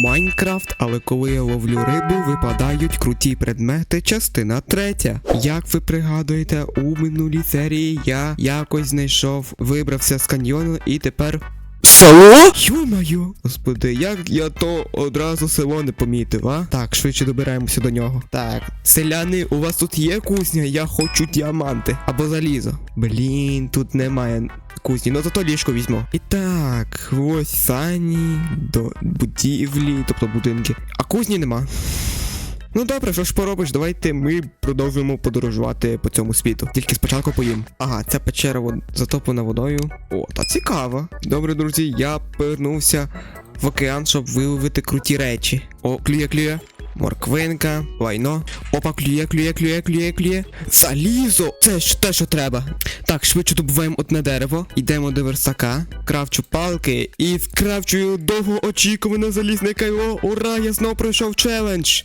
Майнкрафт, але коли я ловлю рибу, випадають круті предмети, частина третя. Як ви пригадуєте, у минулій серії я якось знайшов, вибрався з каньйону і тепер. Село? Йомаю! Господи, як я то одразу село не помітив, а? Так, швидше добираємося до нього. Так, селяни, у вас тут є кузня? Я хочу діаманти або залізо. Блін, тут немає кузні, ну зато ліжко візьму. І так, ось сані до будівлі, тобто будинки. А кузні нема. Ну добре, що ж поробиш, давайте ми продовжуємо подорожувати по цьому світу. Тільки спочатку поїм. Ага, ця печера вон затоплена водою. О, та цікаво. Добре, друзі, я повернувся в океан, щоб виловити круті речі. О, клює, клює. Морквинка, лайно. Опа, клює, клює, клює, клює, клює. Залізо! Це ж те, що треба. Так, швидше добуваємо одне дерево. Йдемо до верстака. кравчу палки і скравчую довгоочікуване залізне кайло. Ура, я знов пройшов челендж.